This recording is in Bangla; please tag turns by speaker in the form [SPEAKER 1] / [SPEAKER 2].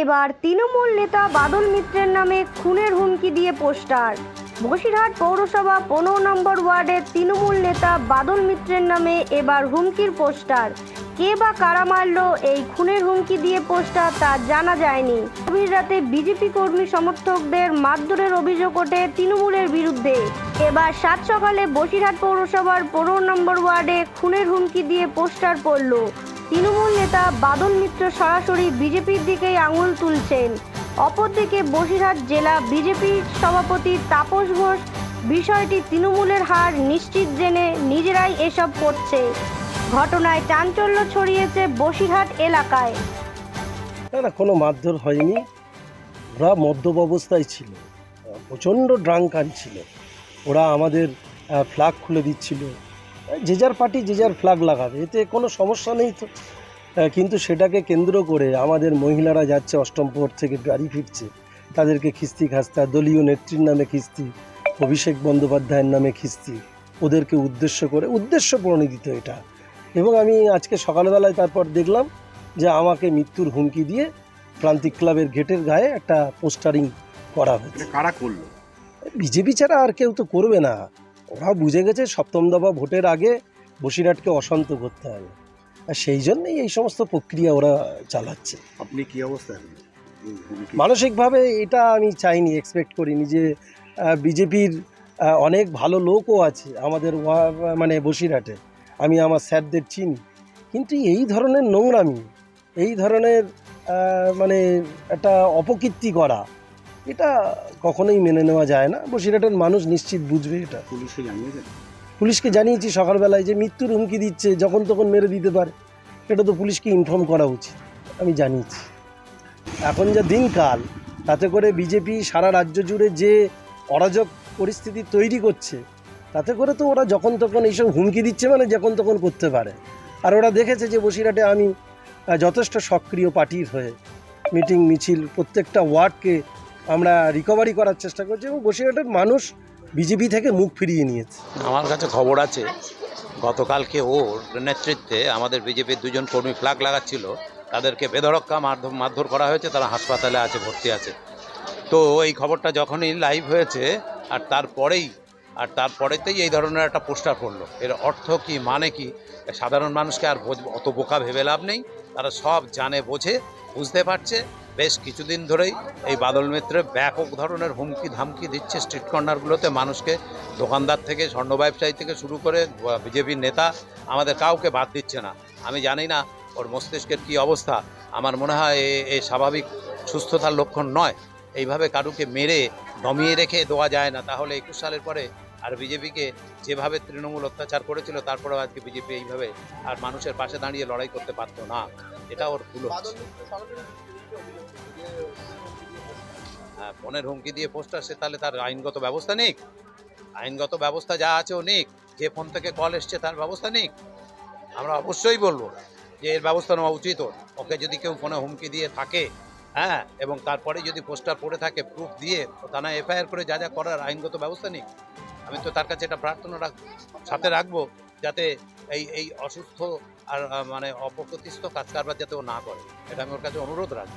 [SPEAKER 1] এবার তৃণমূল নেতা বাদল মিত্রের নামে খুনের হুমকি দিয়ে পোস্টার। বসিরহাট পৌরসভা পনেরো নম্বর ওয়ার্ডের তৃণমূল নেতা বাদল মিত্রের নামে এবার হুমকির পোস্টার। কে বা কারা মারল, এই খুনের হুমকি দিয়ে পোস্টার তা জানা যায়নি। গভীর রাতে বিজেপি কর্মী সমর্থকদের মারধরের অভিযোগ ওঠে তৃণমূলের বিরুদ্ধে। এবার সাত সকালে বসিরহাট পৌরসভার পনেরো নম্বর ওয়ার্ডে খুনের হুমকি দিয়ে পোস্টার পড়ল। তৃণমূল নেতা বাদল মিত্র সরাসরি বিজেপির দিকেই আঙুল তুলছেন। অপরদিকে বসিরহাট জেলা বিজেপি সভাপতি তাপস ঘোষ বিষয়টি তৃণমূলের হার নিশ্চিত জেনে নিজেরাই এসব করছে। ঘটনায় চাঞ্চল্য ছড়িয়েছে বসিরহাট এলাকায়।
[SPEAKER 2] না কোনো মারধর হয়নি। ওরা মদ্যপ অবস্থায় ছিল। প্রচণ্ড ড্রাঙ্কান ছিল। ওরা আমাদের ফ্ল্যাগ খুলে দিচ্ছিল। যে যার পার্টি যে যার ফ্ল্যাগ লাগাবে এতে কোনো সমস্যা নেই তো। কিন্তু সেটাকে কেন্দ্র করে আমাদের মহিলারা যাচ্ছে অষ্টম প্রহর থেকে গাড়ি ফিরছে। তাদেরকে খিস্তি খাস্তা দলীয় নেত্রীর নামে খিস্তি অভিষেক বন্দ্যোপাধ্যায়ের নামে খিস্তি ওদেরকে উদ্দেশ্য করে উদ্দেশ্য প্রণোদিত এটা। এবং আমি আজকে সকালবেলায় তারপর দেখলাম যে আমাকে মৃত্যুর হুমকি দিয়ে প্রান্তিক ক্লাবের গেটের গায়ে একটা পোস্টারিং করা হয়েছে।
[SPEAKER 3] কারা করল?
[SPEAKER 2] বিজেপি ছাড়া আর কেউ তো করবে না। ওরা বুঝে গেছে সপ্তম দফা ভোটের আগে বসিরহাটকে অশান্ত করতে হবে। আর সেই জন্যই এই সমস্ত প্রক্রিয়া ওরা চালাচ্ছে।
[SPEAKER 3] আপনি কি অবস্থা?
[SPEAKER 2] মানসিকভাবে এটা আমি চাইনি এক্সপেক্ট করিনি যে বিজেপির অনেক ভালো লোকও আছে আমাদের মানে বসিরহাটে। আমি আমার স্যারদের চিনি। কিন্তু এই ধরনের নোংরামি এই ধরনের মানে একটা অপকীর্তি করা এটা কখনোই মেনে নেওয়া যায় না। বসিরহাটের মানুষ নিশ্চিত বুঝবে এটা।
[SPEAKER 3] পুলিশে জানিয়েছেন
[SPEAKER 2] পুলিশকে জানিয়েছি সকালবেলায় যে মৃত্যুর হুমকি দিচ্ছে যখন তখন মেরে দিতে পারে। এটা তো পুলিশকে ইনফর্ম করা উচিত আমি জানিয়েছি। এখন যা দিনকাল তাতে করে বিজেপি সারা রাজ্য জুড়ে যে অরাজক পরিস্থিতি তৈরি করছে তাতে করে তো ওরা যখন তখন এইসব হুমকি দিচ্ছে মানে যখন তখন করতে পারে। আর ওরা দেখেছে যে বসিরহাটে আমি যথেষ্ট সক্রিয় পার্টির হয়ে মিটিং মিছিল প্রত্যেকটা ওয়ার্ডকে আমরা রিকভারি করার চেষ্টা করছি এবং বসিরহাটের মানুষ বিজেপি থেকে মুখ ফিরিয়ে নিয়েছে।
[SPEAKER 4] আমার কাছে খবর আছে, গতকালকে ওর নেতৃত্বে আমাদের বিজেপির দুজন কর্মী ফ্ল্যাগ লাগাচ্ছিল, তাদেরকে মারধর মারধর করা হয়েছে, তারা হাসপাতালে আছে, ভর্তি আছে। তো এই খবরটা যখনই লাইভ হয়েছে, আর তারপরেই, আর তারপরেতেই এই ধরনের একটা পোস্টার পড়ল। এর অর্থ কি মানে কি, সাধারণ মানুষকে আর অত বোকা ভেবে লাভ নেই, তারা সব জানে, বোঝে বুঝতে পারছে। বেশ কিছুদিন ধরেই এই বাদল মিত্র ব্যাপক ধরনের হুমকি ধামকি দিচ্ছে স্ট্রিট কর্নারগুলোতে। মানুষকে দোকানদার থেকে, স্বর্ণ ব্যবসায়ী থেকে শুরু করে বিজেপির নেতা আমাদের কাউকে বাদ দিচ্ছে না। আমি জানি না ওর মস্তিষ্কের কী অবস্থা। আমার মনে হয় এ- স্বাভাবিক সুস্থতার লক্ষণ নয়। এইভাবে কারুকে মেরে, দমিয়ে রেখে দেওয়া যায় না। তাহলে একুশ সালের পরে আর বিজেপিকে যেভাবে তৃণমূল অত্যাচার করেছিল, তারপরেও আজকে বিজেপি এইভাবে আর মানুষের পাশে দাঁড়িয়ে লড়াই করতে পারতো না। এটা ওর ভুল হ্যাঁ ফোনের হুমকি দিয়ে পোস্টার, সে তাহলে তার আইনগত ব্যবস্থা নিক। আইনগত ব্যবস্থা যা আছে ও নিক। যে ফোন থেকে কল এসছে তার ব্যবস্থা নিক। আমরা অবশ্যই বলব যে এর ব্যবস্থা নেওয়া উচিত ওকে যদি কেউ ফোনে হুমকি দিয়ে থাকে হ্যাঁ এবং তারপরে যদি পোস্টার পড়ে থাকে, প্রুফ দিয়ে থানায় এফআইআর করে যা যা করার আইনগত ব্যবস্থা নিক। আমি তো তার কাছে এটা প্রার্থনা রাখ সাথে রাখব যাতে এই এই অসুস্থ আর মানে অপ্রতিস্থ কাজ কারবার যাতে ও না করে। এটা আমি ওর কাছে অনুরোধ রাখব।